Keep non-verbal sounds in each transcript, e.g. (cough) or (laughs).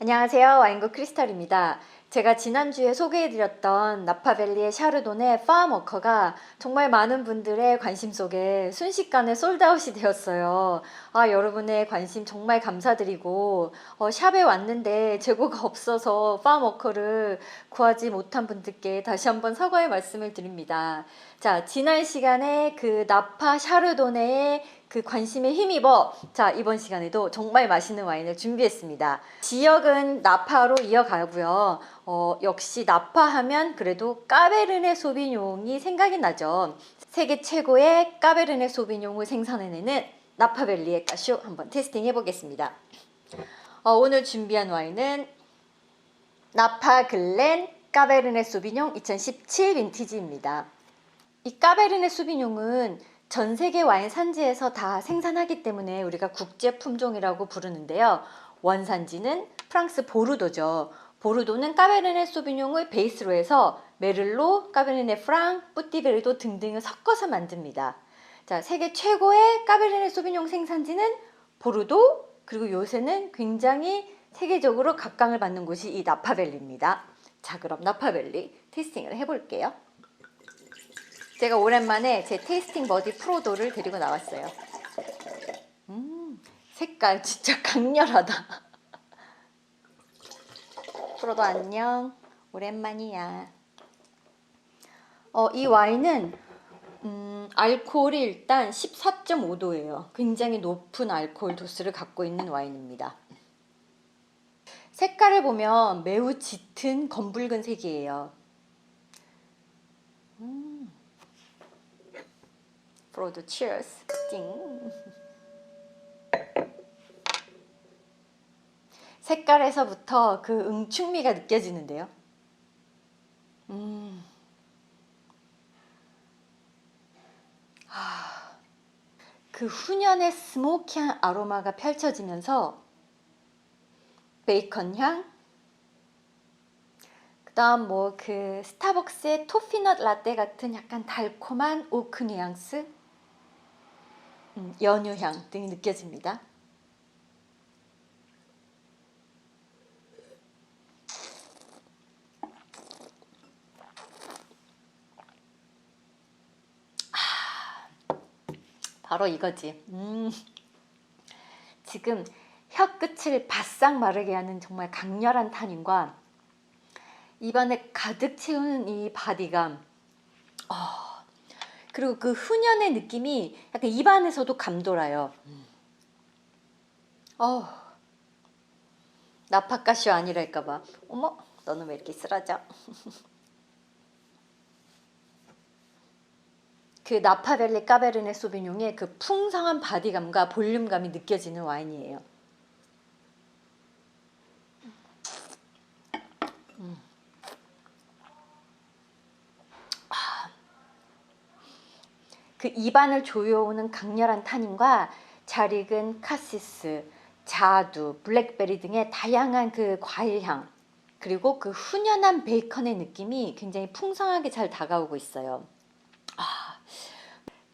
안녕하세요. 와인국 크리스탈입니다. 제가 지난주에 소개해드렸던 나파밸리의 샤르도네 파워머커가 정말 많은 분들의 관심 속에 순식간에 솔드아웃이 되었어요. 아, 여러분의 관심 정말 감사드리고, 어, 샵에 왔는데 재고가 없어서 파워머커를 구하지 못한 분들께 다시 한번 사과의 말씀을 드립니다. 자, 지난 시간에 그 나파 샤르도네의 그 관심에 힘입어 자 이번 시간에도 정말 맛있는 와인을 준비했습니다. 지역은 나파로 이어가고요. 어, 역시 나파하면 그래도 까베르네 소비뇽이 생각이 나죠. 세계 최고의 까베르네 소비뇽을 생산해내는 나파밸리의 까쇼 한번 테스팅 해보겠습니다. 어, 오늘 준비한 와인은 나파 글렌 까베르네 소비뇽 2017 빈티지입니다. 이 까베르네 소비뇽은 전 세계 와인 산지에서 다 생산하기 때문에 우리가 국제 품종이라고 부르는데요. 원산지는 프랑스 보르도죠. 보르도는 까베르네 소비뇽을 베이스로 해서 메를로, 까베르네 프랑, 뿌띠베르도 등등을 섞어서 만듭니다. 자, 세계 최고의 까베르네 소비뇽 생산지는 보르도, 그리고 요새는 굉장히 세계적으로 각광을 받는 곳이 이 나파밸리입니다. 자, 그럼 나파밸리 테이스팅을 해볼게요. 제가 오랜만에 제 테이스팅 버디 프로도를 데리고 나왔어요. 음, 색깔 진짜 (laughs) 강렬하다. 프로도 안녕. 오랜만이야. 어, 이 와인은 음, 알코올이 일단 14.5도예요. 굉장히 높은 알코올 도수를 갖고 있는 와인입니다. 색깔을 보면 매우 짙은 검붉은 색이에요. 프로도 치얼스 띵. 색깔에서부터 그 응축미가 느껴지는데요. 음. 아, 그 훈연의 스모키한 아로마가 펼쳐지면서 베이컨 향, 그다음 뭐 그 스타벅스의 토피넛 라떼 같은 약간 달콤한 오크 뉘앙스, 음, 연유향 등이 느껴집니다. 아, 바로 이거지. 음, 지금 혀 끝을 바싹 마르게 하는 정말 강렬한 탄닌과 입안에 가득 채우는 이 바디감. 어, 그리고 그 훈연의 느낌이 약간 입안에서도 감돌아요. 어, 나파가쇼 아니랄까봐. 어머, 너는 왜 이렇게 쓰러져? (laughs) 그 나파벨리 까베르네 소비뇽의 그 풍성한 바디감과 볼륨감이 느껴지는 와인이에요. 그 입안을 조여오는 강렬한 탄닌과 잘 익은 카시스, 자두, 블랙베리 등의 다양한 그 과일향 그리고 그 훈연한 베이컨의 느낌이 굉장히 풍성하게 잘 다가오고 있어요. 아,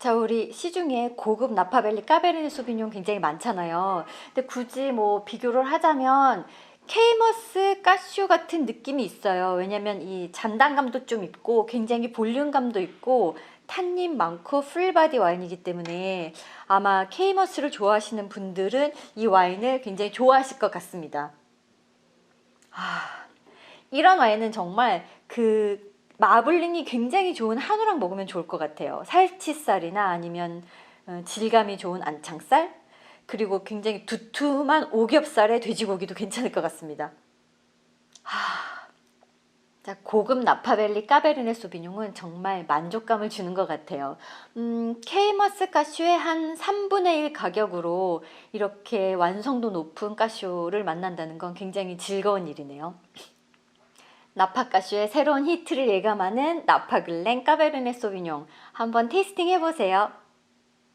자 우리 시중에 고급 나파밸리 까베르네 소비뇽 굉장히 많잖아요. 근데 굳이 뭐 비교를 하자면 케이머스 까쇼 같은 느낌이 있어요. 왜냐면 이 잔단감도 좀 있고 굉장히 볼륨감도 있고 탄닌 많고 풀바디 와인이기 때문에 아마 케이머스를 좋아하시는 분들은 이 와인을 굉장히 좋아하실 것 같습니다. 아, 이런 와인은 정말 그 마블링이 굉장히 좋은 한우랑 먹으면 좋을 것 같아요. 살치살이나 아니면 어, 질감이 좋은 안창살 그리고 굉장히 두툼한 오겹살의 돼지고기도 괜찮을 것 같습니다. 하... 자, 고급 나파밸리 까베르네 소비뇽은 정말 만족감을 주는 것 같아요. 음, 케이머스 까쇼의 한 3분의 1 가격으로 이렇게 완성도 높은 까쇼를 만난다는 건 굉장히 즐거운 일이네요. 나파까쇼의 새로운 히트를 예감하는 나파글렌 까베르네 소비뇽 한번 테이스팅 해보세요.